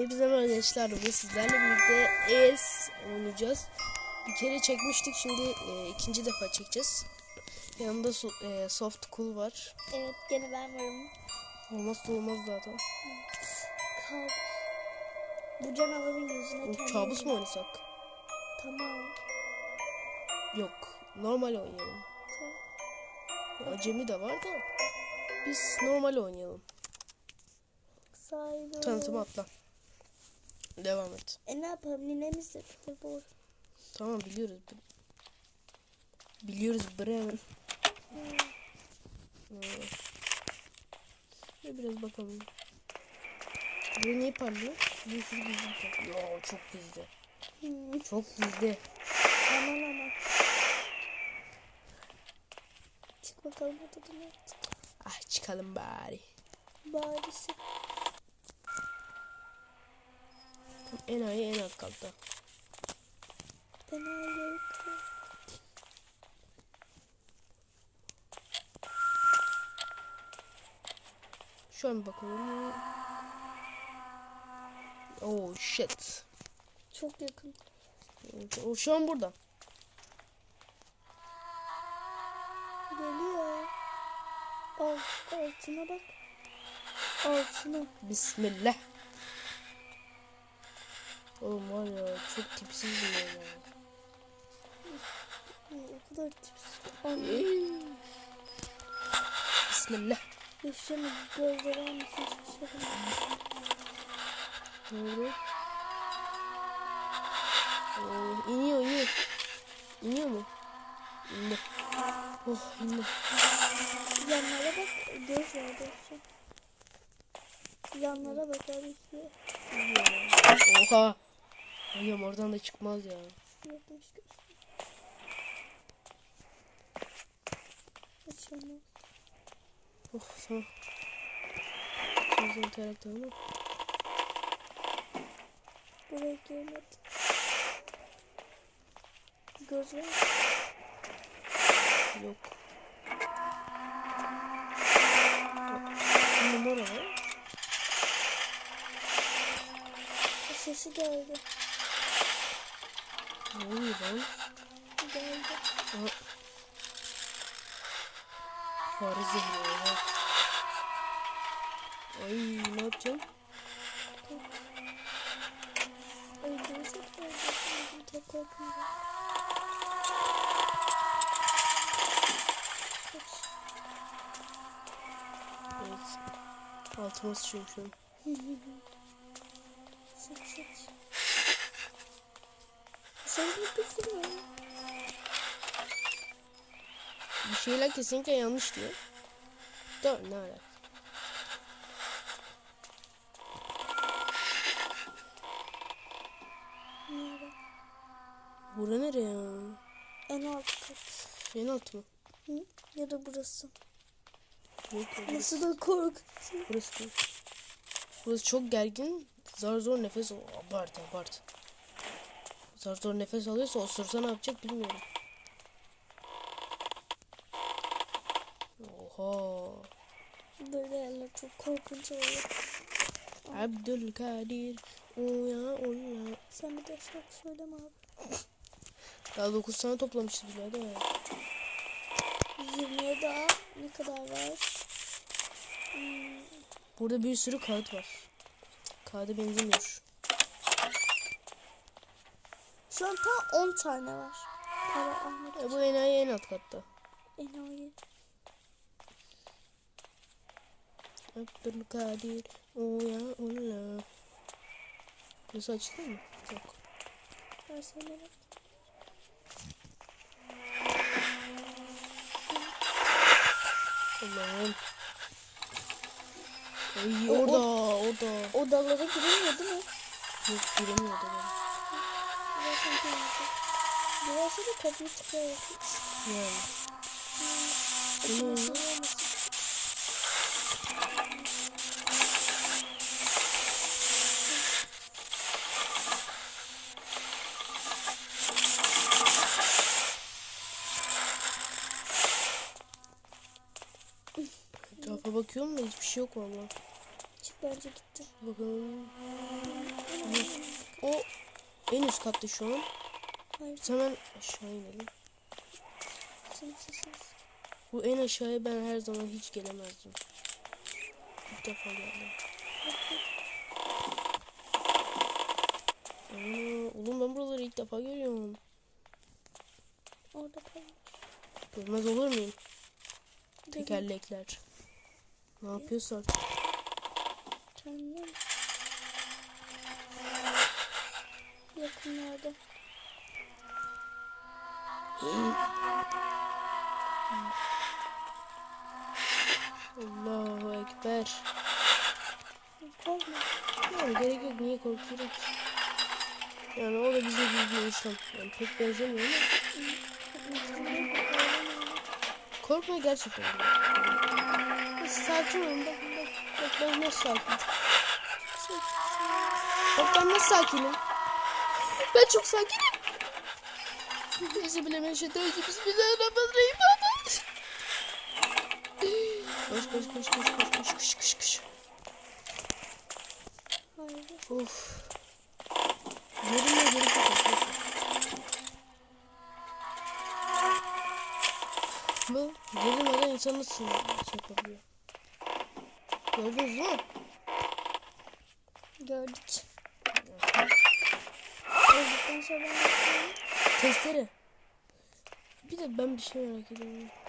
Hepinize merhaba arkadaşlar. Bugün sizlerle birlikte ES oynayacağız. Bir kere çekmiştik. Şimdi e, ikinci defa çekeceğiz. Yanında so- e, soft cool var. Evet gene ben varım. Olmazsa olmaz zaten. Kalk. Bu canavarın yüzüne kendini- kabus mu oynasak? Tamam. Yok. Normal oynayalım. Tamam. Acemi de var da. Biz normal oynayalım. Sahibi. Tanıtımı atla. Devam et. E ne yapalım ninemiz de bu. Tamam biliyoruz. Biliyoruz Bremen. Şöyle biraz bakalım. Bu niye parlıyor? Bir sürü gizli parlıyor. Yo, çok gizli. Hmm. Çok gizli. Aman aman. Çık bakalım artık. Ah çıkalım bari. Barisi. En iyi en alt katta. Şu an bakalım. Oh shit. Çok yakın. O şu an burada. Geliyor. Al, altına bak. Altına. Bismillah. Oğlum var ya çok tipsiz bir ya. O kadar tipsiz. Anne. Bismillah. Yaşamı gözleri almasın şaşırdım. Ne oldu? Oo, iniyor iniyor. İniyor mu? İndi. Oh indi. Yanlara bak. Göz var göz. Yanlara bak abi. Oha. Ayım oradan da çıkmaz ya. Oh tamam. Sözün interaktif ama. Buraya girmedi. Göz var. Yok. Numara var. Sesi geldi. Ne oluyor lan? Geldi. Aha. Fare zehri oha. Ay ne yapacağım? Öldürecek mi? Öldürecek Tek korkum var. Kaç. Evet. Altıma sıçıyorum şu an. Sen bir kızım ya. Bir şeyler kesinlikle yanlış diyor. Da ne alaka? Bura nere ya? En alt kat. En alt mı? Hı? Ya da burası. Yok. Nasıl da korkutucu. Burası değil. Burası çok gergin. Zar zor nefes. Abart abart. Zar zor nefes alıyorsa osursa ne yapacak bilmiyorum. Oha. Böyle yerler çok korkunç oluyor. Abdülkadir. Uya uya. Sen bir de şarkı söyleme abi. Daha 9 tane toplamışız birader. 20'ye daha ne kadar var? Hmm, Burada bir sürü kağıt var. Kağıda benzemiyor. Şu an tam 10 tane var. Para Ahmet E, bu enayi en alt katta. enayi. Abdülkadir. Uya uya. Burası açık mı? Yok. Versene. Allah'ım. Ay orada orada. Odalara girilmiyor değil mi? Yok giremiyordu ben. Burası da kapıyı çıkıyor. Ne? Ne? Etrafa bakıyor mu? Hiçbir şey yok valla. Çık bence gitti. Bakalım. O en üst katta şu an. Hayır. Hemen aşağı inelim. Sen sessiz. Bu en aşağıya ben her zaman hiç gelemezdim. İlk defa geldim. Aa, oğlum ben buraları ilk defa görüyorum. Orada kal. Görmez olur muyum? Tekerlekler. Ne yapıyorsun? Canım. Allahu Ekber. Korkma. Yani gerek yok. Niye korkuyorum ki? Yani o da bize bir insan. Yani pek benzemiyor ama. Korkma gerçekten. Bak, Sakin olun. Bak, bak, bak ben nasıl sakinim. Bak ben nasıl sakinim. Ben çok sakinim. Neyse önce bismillahirrahmanirrahim. Koş koş koş koş koş koş koş koş koş. Of. Görünme gerek yok arkadaşlar. Bu görünmeden insan nasıl şey yapabiliyor? Gördünüz mi? Gördük. Öldükten sonra ben. Testere. Bir de ben bir şey merak ediyorum.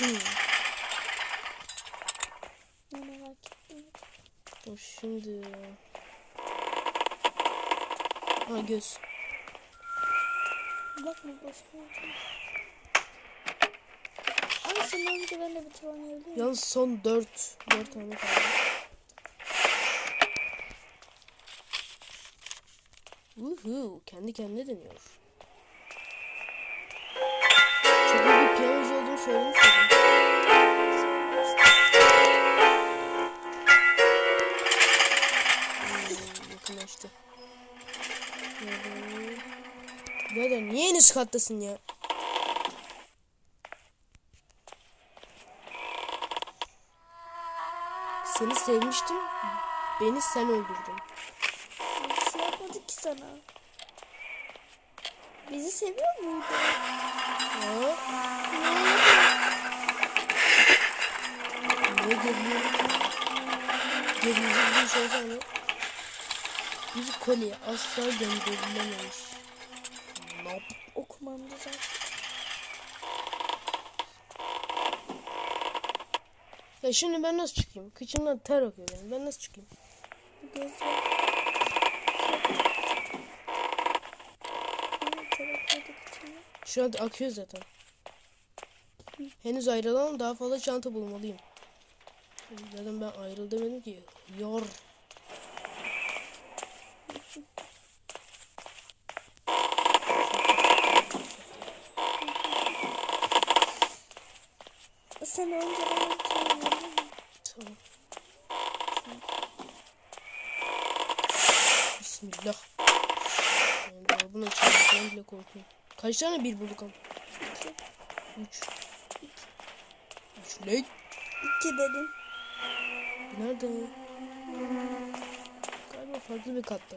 Ne merak ettim. Dur şimdi. Ha göz. Bakma boşuna. Ama sen önce ben de bir tur oynayabilir miyim? Yalnız son 4 4 tane kaldı. Uhu, kendi kendine deniyor. Hmm, yakınlaştı. Birader niye en üst kattasın ya? Seni sevmiştim. Beni sen öldürdün. Bir şey yapmadık ki sana. Bizi seviyor muydu? Ha? Ne geliyor? Gelince bir şey mı? Bir kolye asla gönderilememiş. Nope. Okumamda zaten. Ya şimdi ben nasıl çıkayım? Kıçımdan ter akıyor benim. Ben nasıl çıkayım? Göz yok. Hı, telefonu içine. Şu an akıyor zaten. Henüz ayrılamam daha fazla çanta bulmalıyım. Zaten ben ayrıl demedim ki. Yor. Sen önce bana? Tamam. Bismillah. Yani dolabın açılmasından bile korkuyorum. Kaç tane bir bulduk ama? Üç. Üç ne? İki dedim. Nerede? Galiba farklı bir katta.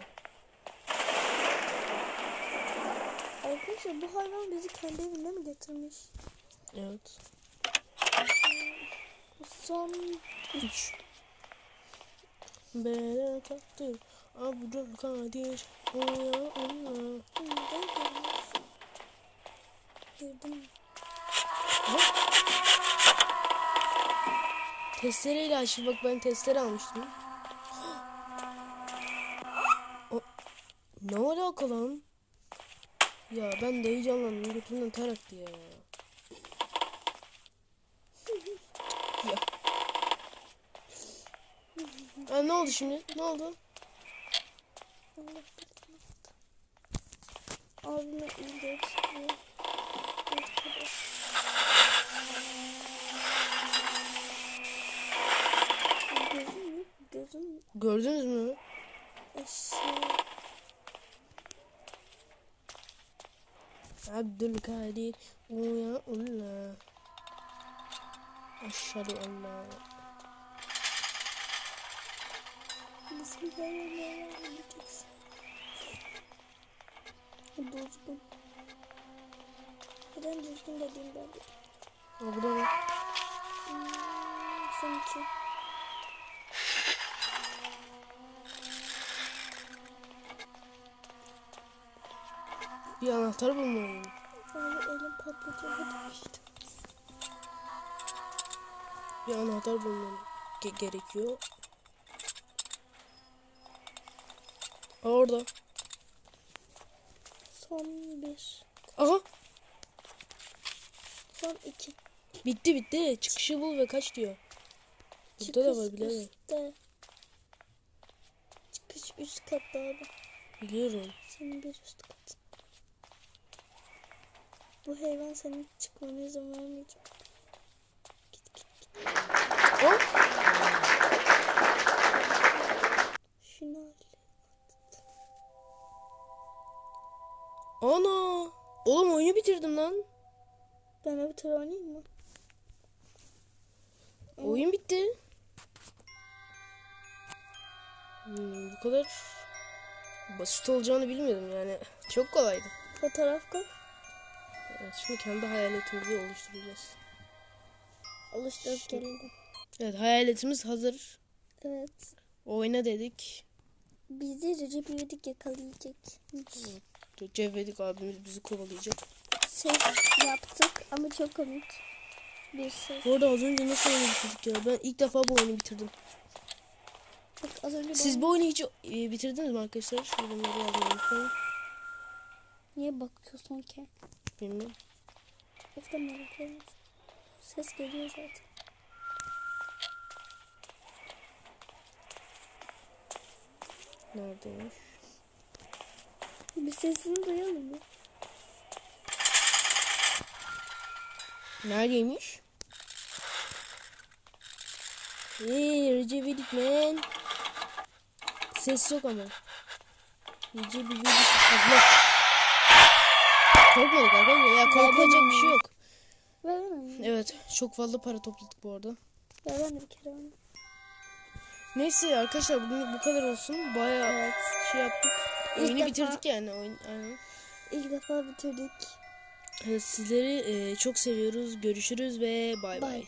Arkadaşlar bu hayvan bizi kendi evine mi getirmiş? Evet. Son Üç. Bere taktır. Abdül Kadir. Oya Allah. Neden gelmez? Girdim. Testereyle açtı. Bak ben testere almıştım. O, ne alaka lan? Ya ben de heyecanlandım. Götümden ter aktı ya. ya. Ha, ne oldu şimdi? Ne oldu? Abime iyi de Gördünüz mü? Abdülkadir Uyaullah Eşhedü en la Bismillahirrahmanirrahim Düzgün Neden düzgün dediğim ben de? Burada ne? Hmm, sonuçta Bir anahtar bulmalıyım. Abi elim patlayacak demiştim. Bir anahtar bulmam ge- gerekiyor. Aa, orada. Son bir. Aha Son iki. bitti bitti. Çıkışı bul ve kaç diyor. Burada da var Çıkış bilemem. üstte. Çıkış üst katta abi. Biliyorum. Senin bir üst kat. Bu hayvan senin çıkmana izin vermeyecek. Git git git. Oh. Şunu al. Ana. Oğlum oyunu bitirdim lan. Ben bir tur oynayayım mı? Oyun bitti. Hmm, bu kadar basit olacağını bilmiyordum yani. Çok kolaydı. Fotoğraf koy. Evet, şimdi kendi hayaletimizi oluşturacağız. Oluşturup gelelim. Evet hayaletimiz hazır. Evet. Oyna dedik. Bizi Recep İvedik yakalayacak. Cevvedik abimiz bizi kovalayacak. Ses yaptık ama çok komik. Bir ses. Bu arada az önce nasıl oyunu bitirdik ya? Ben ilk defa bu oyunu bitirdim. Bak az önce Siz ben- bu oyunu hiç e, bitirdiniz mi arkadaşlar? Yorumları yazmayı unutmayın. Niye bakıyorsun ki? Bilmiyorum. Merak ediyorum. Ses geliyor zaten. Neredeymiş? Bir sesini duyalım mı? Neredeymiş? Eee Recep İvedik man. Ses yok ama. Recep Allah. Korkmadık arkadaşlar. Ya korkulacak bir şey yok. Evet çok fazla para topladık bu arada. Ver ben de bir kere onu. Neyse arkadaşlar bugün bu kadar olsun. Bayağı Evet. şey yaptık. İlk Oyunu defa- bitirdik yani. Oyun, aynen. İlk defa bitirdik. Evet, sizleri e, çok seviyoruz. Görüşürüz ve Bay. bay.